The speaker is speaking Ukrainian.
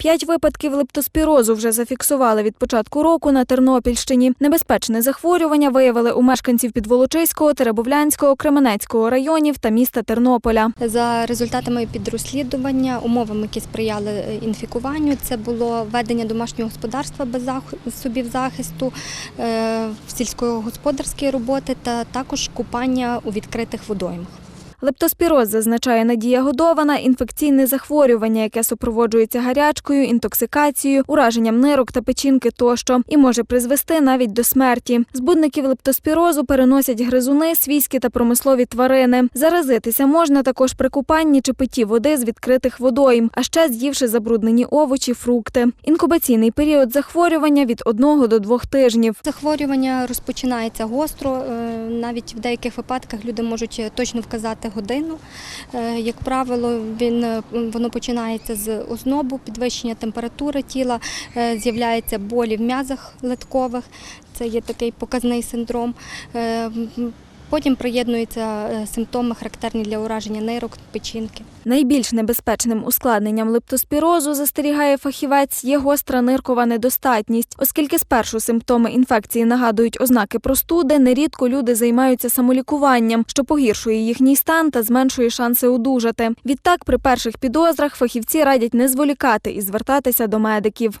П'ять випадків лептоспірозу вже зафіксували від початку року на Тернопільщині. Небезпечне захворювання виявили у мешканців Підволочиського, Теребовлянського, Кременецького районів та міста Тернополя. За результатами підрозслідування, умовами, які сприяли е, інфікуванню, це було ведення домашнього господарства без засобів захисту, е, сільськогосподарські роботи та також купання у відкритих водоймах. Лептоспіроз, зазначає Надія Годована, інфекційне захворювання, яке супроводжується гарячкою, інтоксикацією, ураженням нирок та печінки тощо, і може призвести навіть до смерті. Збудників лептоспірозу переносять гризуни, свійські та промислові тварини. Заразитися можна також при купанні чи питті води з відкритих водойм, а ще з'ївши забруднені овочі, фрукти. Інкубаційний період захворювання від 1 до 2 тижнів. Захворювання розпочинається гостро. е, Навіть в деяких випадках люди можуть точно вказати годину. Е, Як правило, він е, воно починається з ознобу, підвищення температури тіла, з'являється з'являються болі в м'язах литкових. Це є такий показний синдром. Потім приєднуються е, симптоми, характерні для ураження нейрок, печінки. Найбільш небезпечним ускладненням лептоспірозу, застерігає фахівець, є гостра ниркова недостатність, оскільки спершу симптоми інфекції нагадують ознаки простуди, нерідко люди займаються самолікуванням, що погіршує їхній стан та зменшує шанси одужати. Відтак, при перших підозрах фахівці радять не зволікати і звертатися до медиків.